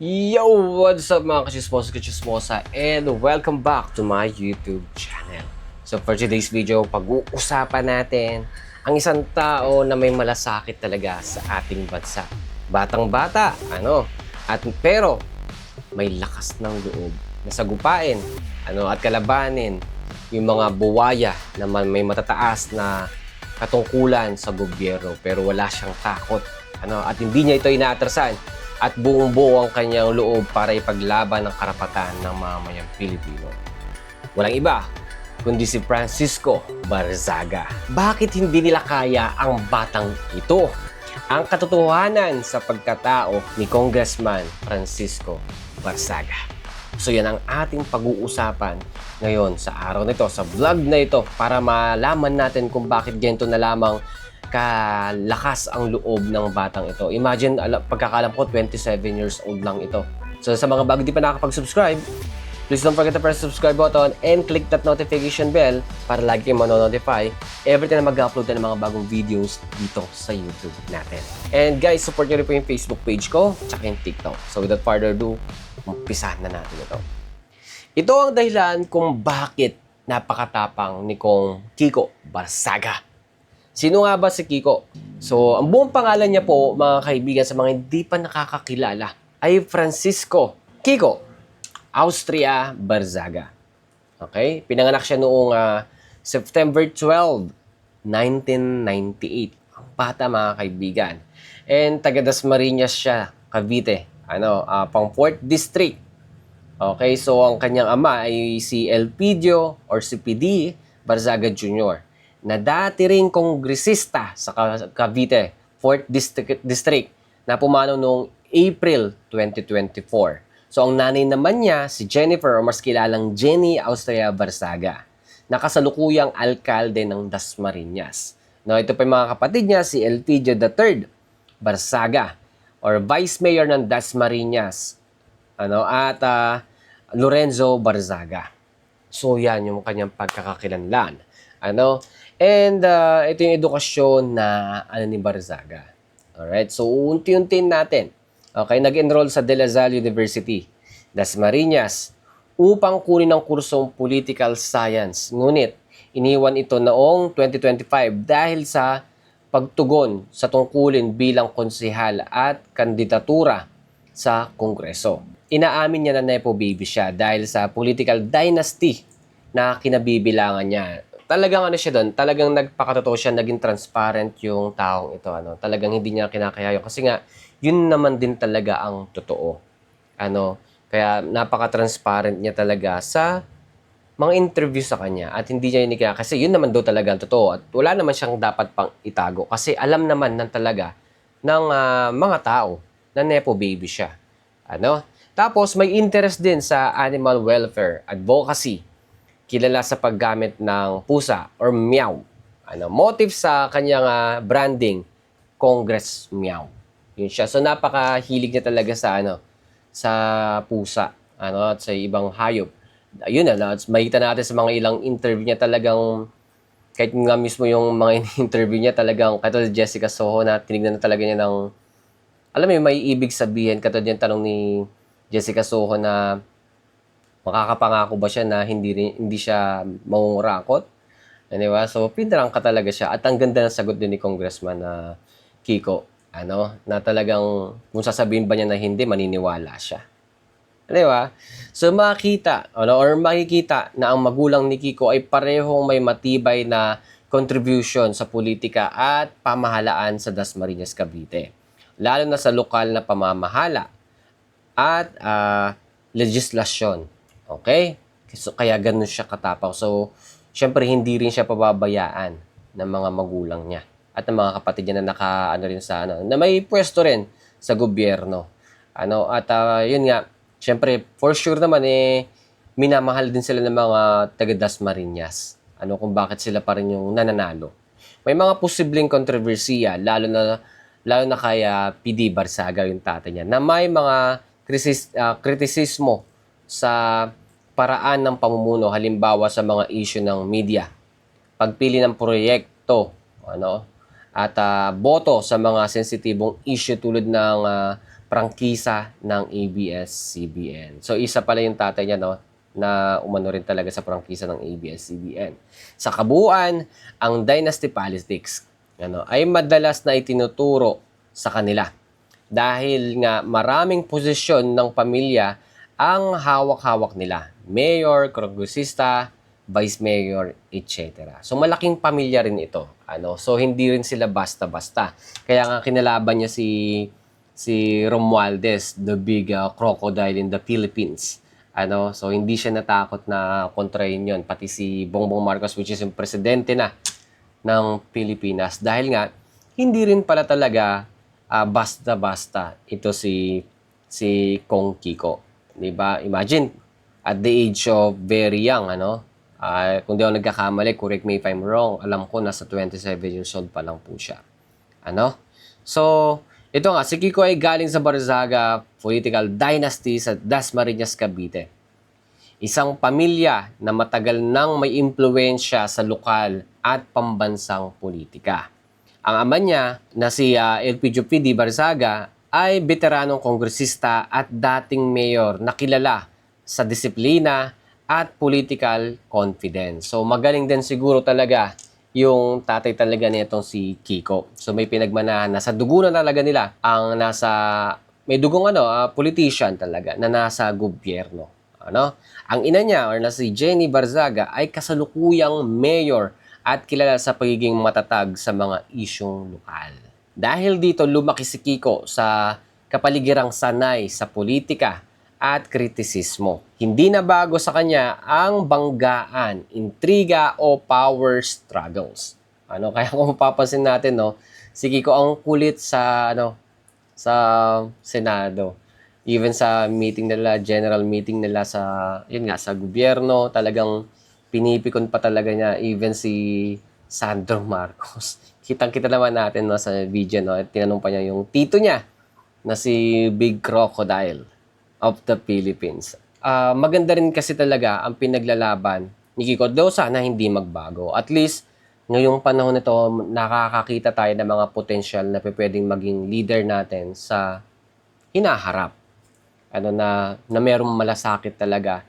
Yo! What's up mga kasismosa kasismosa and welcome back to my YouTube channel. So for today's video, pag-uusapan natin ang isang tao na may malasakit talaga sa ating bansa. Batang-bata, ano? At pero may lakas ng loob na sagupain ano, at kalabanin yung mga buwaya na may matataas na katungkulan sa gobyerno pero wala siyang takot. Ano, at hindi niya ito inaatrasan at buong buo ang kanyang loob para ipaglaban ang karapatan ng mamayang Pilipino. Walang iba, kundi si Francisco Barzaga. Bakit hindi nila kaya ang batang ito? Ang katotohanan sa pagkatao ni Congressman Francisco Barzaga. So yan ang ating pag-uusapan ngayon sa araw na ito, sa vlog na ito para malaman natin kung bakit ganito na lamang kalakas ang loob ng batang ito. Imagine, ala- pagkakalam ko, 27 years old lang ito. So sa mga bago di pa nakakapag-subscribe, please don't forget to press the subscribe button and click that notification bell para lagi kayong manonotify every time na mag-upload tayo ng mga bagong videos dito sa YouTube natin. And guys, support nyo rin po yung Facebook page ko tsaka yung TikTok. So without further ado, umpisahan na natin ito. Ito ang dahilan kung bakit napakatapang ni Kong Kiko Barsaga. Sino nga ba si Kiko? So, ang buong pangalan niya po, mga kaibigan, sa mga hindi pa nakakakilala, ay Francisco Kiko Austria Barzaga. Okay? Pinanganak siya noong ah, September 12, 1998. Ang bata, mga kaibigan. And taga Dasmariñas siya, Cavite. Ano, ah, pang 4th District. Okay, so ang kanyang ama ay si Elpidio or si PD Barzaga Jr. na dati ring kongresista sa Ca- Cavite, 4th District, District na pumanaw noong April 2024. So ang nanay naman niya, si Jennifer o mas kilalang Jenny Austria Barzaga, na kasalukuyang alkalde ng Dasmariñas. No, ito pa yung mga kapatid niya, si Elpidio III Barzaga or Vice Mayor ng Dasmariñas ano at ah, Lorenzo Barzaga. So yan yung kanyang pagkakakilanlan. Ano? And ah, ito yung edukasyon na ano ni Barzaga. Alright? So unti-unti natin. Okay, nag-enroll sa De La Salle University, Dasmariñas, upang kunin ang kursong Political Science. Ngunit, iniwan ito noong 2025 dahil sa pagtugon sa tungkulin bilang konsehal at kandidatura sa Kongreso. Inaamin niya na Nepo baby siya dahil sa political dynasty na kinabibilangan niya. Talagang ano siya doon, talagang nagpakatotoo siya, naging transparent yung taong ito. Ano, talagang hindi niya kinakayayo. Kasi nga, yun naman din talaga ang totoo. Ano, kaya napaka-transparent niya talaga sa mga interview sa kanya at hindi niya inikaya kasi yun naman daw talaga ang totoo at wala naman siyang dapat pang itago kasi alam naman ng talaga ng ah, mga tao na nepo baby siya. Ano? Tapos may interest din sa animal welfare advocacy. Kilala sa paggamit ng pusa or meow. Ano, motive sa kanyang ah, branding Congress Meow. Yun siya. So napakahilig niya talaga sa ano sa pusa ano at sa ibang hayop ayun na, na makita natin sa mga ilang interview niya talagang kahit nga mismo yung mga interview niya talagang katulad Jessica Soho na tinignan na talaga niya ng alam mo may ibig sabihin katulad yung tanong ni Jessica Soho na makakapangako ba siya na hindi hindi siya mangungurakot Di ba? So, pinarangka talaga siya. At ang ganda ng sagot din ni Congressman na Kiko. Ano? Na talagang, kung sasabihin ba niya na hindi, maniniwala siya. Di ba? So makita ano, or makikita na ang magulang ni Kiko ay parehong may matibay na contribution sa politika at pamahalaan sa Dasmariñas, Cavite. Lalo na sa lokal na pamamahala at ah, legislasyon. Okay? So, kaya ganun siya katapaw. So, syempre hindi rin siya pababayaan ng mga magulang niya at ng mga kapatid niya na naka ano rin sa ano na may pwesto rin sa gobyerno. Ano at ah, yun nga, syempre for sure naman eh minamahal din sila ng mga taga Dasmariñas. Ano kung bakit sila pa rin yung nananalo. May mga posibleng kontrobersiya lalo na lalo na kaya PD Barsaga yung tatay niya na may mga krisis, ah, kritisismo sa paraan ng pamumuno halimbawa sa mga issue ng media pagpili ng proyekto ano at ah, boto sa mga sensitibong issue tulad ng ah, prangkisa ng ABS-CBN. So isa pala yung tatay niya no na umano rin talaga sa prangkisa ng ABS-CBN. Sa kabuuan, ang dynasty politics ano, ay madalas na itinuturo sa kanila dahil nga maraming posisyon ng pamilya ang hawak-hawak nila. Mayor, kongresista, vice mayor, etc. So malaking pamilya rin ito. Ano? So hindi rin sila basta-basta. Kaya nga kinalaban niya si si Romualdez, the big uh, crocodile in the Philippines. Ano, so hindi siya natakot na kontrahin 'yon pati si Bongbong Marcos which is yung presidente na ng Pilipinas dahil nga hindi rin pala talaga ah, basta-basta ito si si Kong Kiko. 'Di ba? Imagine at the age of very young ano, ah, kung di ako nagkakamali, correct me if I'm wrong, alam ko nasa 27 years old pa lang po siya. Ano? So, ito nga, si Kiko ay galing sa Barzaga political dynasty sa Dasmariñas, Cavite. Isang pamilya na matagal nang may impluensya sa lokal at pambansang politika. Ang ama niya na si uh, Elpidio P. D. Barzaga ay veteranong kongresista at dating mayor na kilala sa disiplina at political confidence. So magaling din siguro talaga yung tatay talaga nitong si Kiko. So may pinagmanahan na sa dugo na talaga nila ang nasa may dugong ano, ah, politician talaga na nasa gobyerno. Ano? Ang ina niya or na si Jenny Barzaga ay kasalukuyang mayor at kilala sa pagiging matatag sa mga isyong lokal. Dahil dito lumaki si Kiko sa kapaligirang sanay sa politika at kritisismo. Hindi na bago sa kanya ang banggaan, intriga o power struggles. Ano kaya kung mapapansin natin no, si Kiko ang kulit sa ano sa Senado. Even sa meeting nila, general meeting nila sa yun nga sa gobyerno, talagang pinipikon pa talaga niya even si Sandro Marcos. Kitang-kita naman natin no, sa video no, tinanong pa niya yung tito niya na si Big Crocodile of the Philippines. Ah, maganda rin kasi talaga ang pinaglalaban ni Kiko. Though sana hindi magbago. At least, ngayong panahon nito, nakakakita tayo ng mga potential na pwedeng maging leader natin sa hinaharap. Ano na, na merong malasakit talaga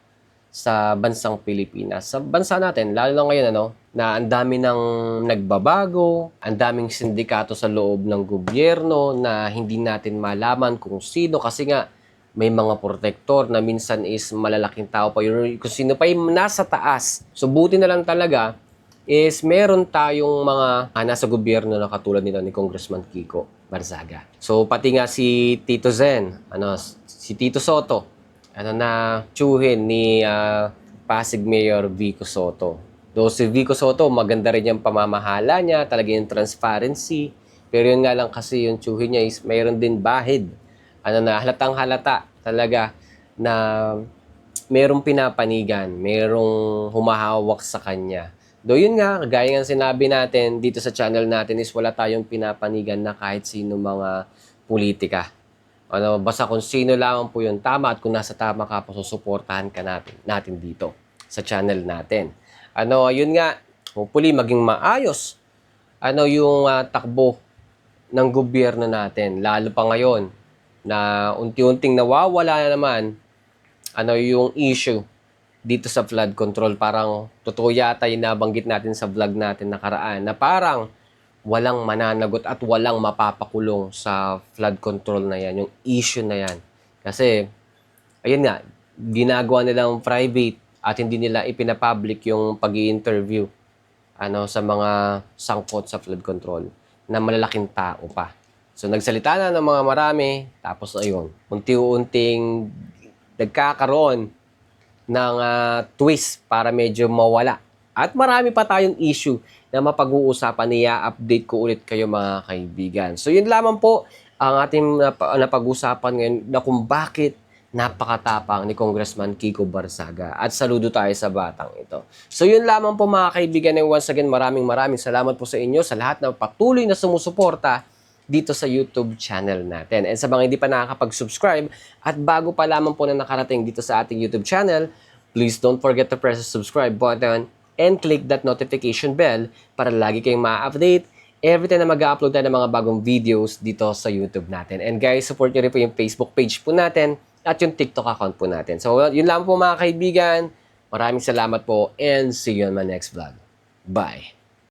sa bansang Pilipinas. Sa bansa natin, lalo na ngayon, ano, na ang dami ng nagbabago, ang daming sindikato sa loob ng gobyerno na hindi natin malaman kung sino kasi nga may mga protektor na minsan is malalaking tao pa yun. Kung sino pa yung nasa taas. So buti na lang talaga is meron tayong mga ah, nasa gobyerno na katulad nila ni Congressman Kiko Barzaga. So pati nga si Tito Zen, ano, si Tito Soto, ano na tsuhin ni ah, Pasig Mayor Vico Soto. Though si Vico Soto, maganda rin yung pamamahala niya, talaga yung transparency. Pero yun nga lang kasi yung tsuhin niya is mayroon din bahid ano na, halatang halata talaga na merong pinapanigan, merong humahawak sa kanya. Do yun nga, gaya ng sinabi natin dito sa channel natin is wala tayong pinapanigan na kahit sino mga politika. Ano, basta kung sino lamang po yung tama at kung nasa tama ka po, susuportahan ka natin, natin dito sa channel natin. Ano, yun nga, hopefully maging maayos ano yung ah, takbo ng gobyerno natin, lalo pa ngayon na unti-unting nawawala na naman ano yung issue dito sa flood control. Parang totoo yata yung nabanggit natin sa vlog natin nakaraan na parang walang mananagot at walang mapapakulong sa flood control na yan, yung issue na yan. Kasi, ayun nga, ginagawa nilang private at hindi nila ipinapublic yung pag interview ano sa mga sangkot sa flood control na malalaking tao pa. So nagsalita na ng mga marami, tapos ayun, unti-unting nagkakaroon ng ah, twist para medyo mawala. At marami pa tayong issue na mapag-uusapan niya. Update ko ulit kayo mga kaibigan. So yun lamang po ang ating nap- napag-usapan ngayon na kung bakit napakatapang ni Congressman Kiko Barsaga. At saludo tayo sa batang ito. So yun lamang po mga kaibigan. And once again, maraming maraming salamat po sa inyo sa lahat na patuloy na sumusuporta dito sa YouTube channel natin. And sa mga hindi pa nakakapag-subscribe at bago pa lamang po na nakarating dito sa ating YouTube channel, please don't forget to press the subscribe button and click that notification bell para lagi kayong ma-update every time na mag-upload tayo ng mga bagong videos dito sa YouTube natin. And guys, support nyo rin po yung Facebook page po natin at yung TikTok account po natin. So, yun lang po mga kaibigan. Maraming salamat po and see you on my next vlog. Bye!